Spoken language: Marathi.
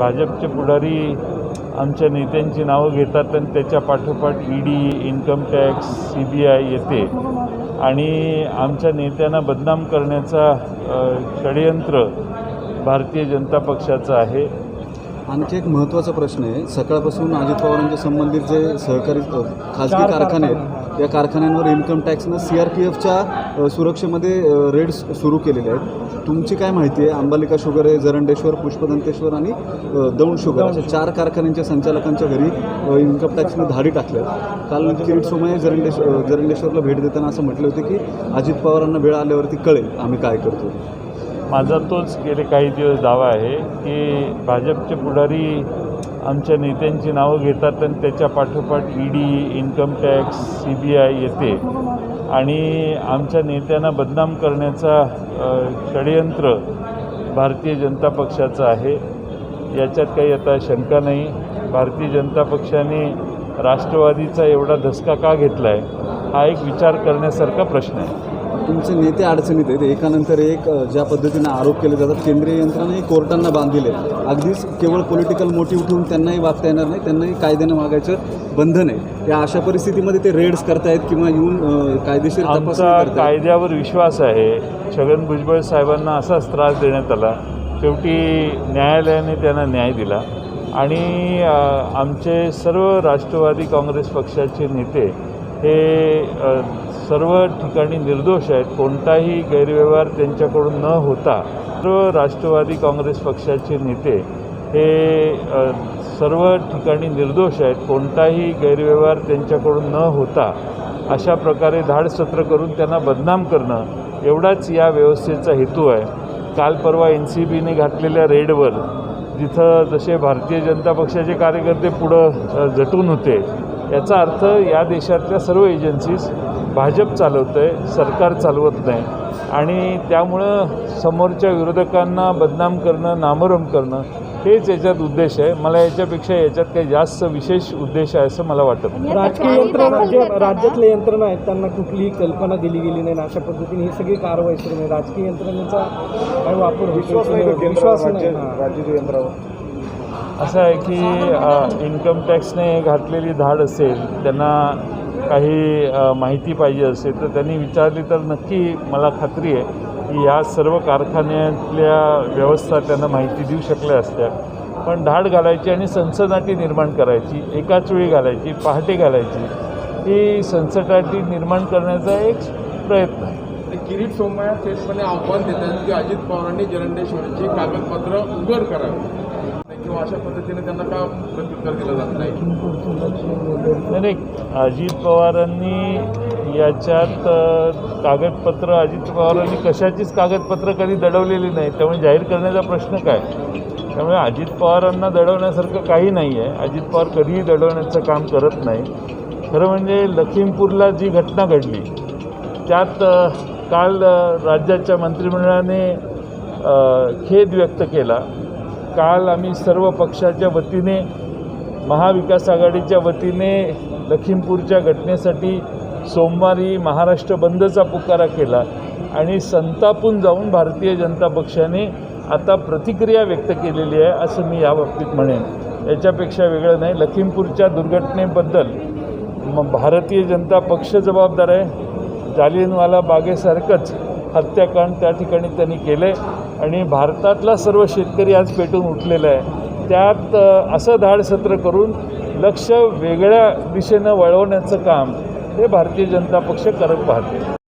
भाजपचे पुढारी आमच्या नेत्यांची नावं घेतात आणि त्याच्या पाठोपाठ E D income tax C B I येते. आणि आमच्या नेत्यांना बदनाम करण्याचा षडयंत्र भारतीय जनता पक्षाचं आहे. आणखी एक महत्त्वाचा प्रश्न आहे. सकाळपासून अजित पवारांच्या संबंधित जे सहकारी खाजगी कारखाने आहेत या कारखान्यांवर इन्कम टॅक्सनं सी आर पी एफच्या सुरक्षेमध्ये रेड्स सुरू केलेले आहेत. तुमची काय माहिती आहे? अंबालिका शुगर आहे जरंडेश्वर पुष्पदंतेश्वर आणि दौंड शुगर. अशा चार कारखान्यांच्या संचालकांच्या घरी इन्कम टॅक्सनं धाडी टाकल्या काल किरीट सोमय जरंडेश्वर जरंडेश्वरला भेट देताना असं म्हटलं होतं की अजित पवारांना वेळ आल्यावरती कळेल आम्ही काय करतो. माझा तोच गेले काही दिवस दावा आहे की भाजपचे पुढारी आमच्या नेत्यांची नावं घेतात आणि त्याच्या पाठोपाठ E D income tax C B I येते. आणि आमच्या नेत्यांना बदनाम करण्याचा षडयंत्र भारतीय जनता पक्षाचं आहे. याच्यात काही आता शंका नाही. भारतीय जनता पक्षाने राष्ट्रवादीचा एवढा धसका का घेतला आहे हा एक विचार करण्यासारखा प्रश्न आहे. तुमचे नेते अडचणीत आहेत. एकानंतर एक ज्या पद्धतीने आरोप केले जातात केंद्रीय यंत्रणाही कोर्टांना बांधिले अगदीच केवळ पॉलिटिकल मोटिव्ह ठेवून त्यांनाही वागता येणार नाही त्यांनाही कायद्यानं वागायचं बंधन आहे. या अशा परिस्थितीमध्ये ते रेड्स करतायत किंवा येऊन कायदेशीर आमचा कायद्यावर विश्वास आहे. छगन भुजबळ साहेबांना असाच त्रास देण्यात आला. शेवटी न्यायालयाने त्यांना न्याय दिला. आणि आमचे सर्व राष्ट्रवादी काँग्रेस पक्षाचे नेते हे सर्व ठिकाणी निर्दोष आहेत. कोणताही गैरव्यवहार त्यांच्याकडून न होता सर्व राष्ट्रवादी काँग्रेस पक्षाचे नेते हे सर्व ठिकाणी निर्दोष आहेत. कोणताही गैरव्यवहार त्यांच्याकडून न होता अशा प्रकारे धाडसत्र करून त्यांना बदनाम करणं एवढाच या व्यवस्थेचा हेतू आहे. काल परवा एन सी बीने घातलेल्या रेडवर जिथं जसे भारतीय जनता पक्षाचे कार्यकर्ते पुढं जटून झटून होते याचा अर्थ या देशातल्या सर्व एजन्सीज भाजप चालवतं आहे सरकार चालवत नाही. आणि त्यामुळं समोरच्या विरोधकांना बदनाम करणं नामरम करणं हेच याच्यात उद्देश आहे. मला याच्यापेक्षा याच्यात काही जास्त विशेष उद्देश आहे असं मला वाटत नाही. राजकीय यंत्रणा जे राज्यातल्या यंत्रणा आहेत त्यांना कुठलीही कल्पना दिली गेली नाही अशा पद्धतीने ही सगळी कारवाई सुरू आहे. राजकीय यंत्रणेचा काय वापर विश्वास नाही हां. असं आहे की इन्कम टॅक्सने घातलेली धाड असेल त्यांना काही माहिती पाहिजे असेल तर त्यांनी विचारली तर नक्की मला खात्री आहे की या सर्व कारखान्यातल्या व्यवस्था त्यांना माहिती देऊ शकल्या असत्या. पण धाड घालायची आणि संसदाटी निर्माण करायची एकाच वेळी घालायची पहाटे घालायची ही संसदाटी निर्माण करण्याचा एक प्रयत्न आहे. किरीट सोमय्या थेटपणे आव्हान देतात की अजित पवारांनी जरंडेश्वरची कागदपत्र उघड करावी. किंवा अशा पद्धतीने त्यांना का प्रत्युत्तर दिलं जात नाही? नाही अजित पवारांनी याच्यात कागदपत्र अजित पवारांनी कशाचीच कागदपत्र कधी दडवलेली नाही त्यामुळे जाहीर करण्याचा प्रश्न काय? त्यामुळे अजित पवारांना दडवण्यासारखं काही नाही आहे अजित पवार कधीही दडवण्याचं काम करत नाही. खरं म्हणजे लखीमपूरला जी घटना घडली त्यात काल राज्याच्या मंत्रिमंडळाने खेद व्यक्त केला. काल आम्ही सर्व पक्षाच्या वतीने महाविकास आघाडीच्या वतीने लखीमपूरच्या घटनेसाठी सोमवारी महाराष्ट्र बंदचा पुकारा केला आणि संतापून जाऊन भारतीय जनता पक्षाने आता प्रतिक्रिया व्यक्त केलेली आहे असं मी या बाबतीत म्हणेन. याच्यापेक्षा वेगळं नाही. लखीमपूरच्या दुर्घटनेबद्दल मग भारतीय जनता पक्ष जबाबदार आहे. जालियनवाला बागेसारखंच हत्याकांड त्या ठिकाणी त्यांनी केलं आहे आणि भारतातला सर्व शेतकरी आज पेटून उठलेला आहे. त्यात असं धाडसत्र करून लक्ष वेगळ्या दिशेनं वळवण्याचं काम हे भारतीय जनता पक्ष करत पाहते.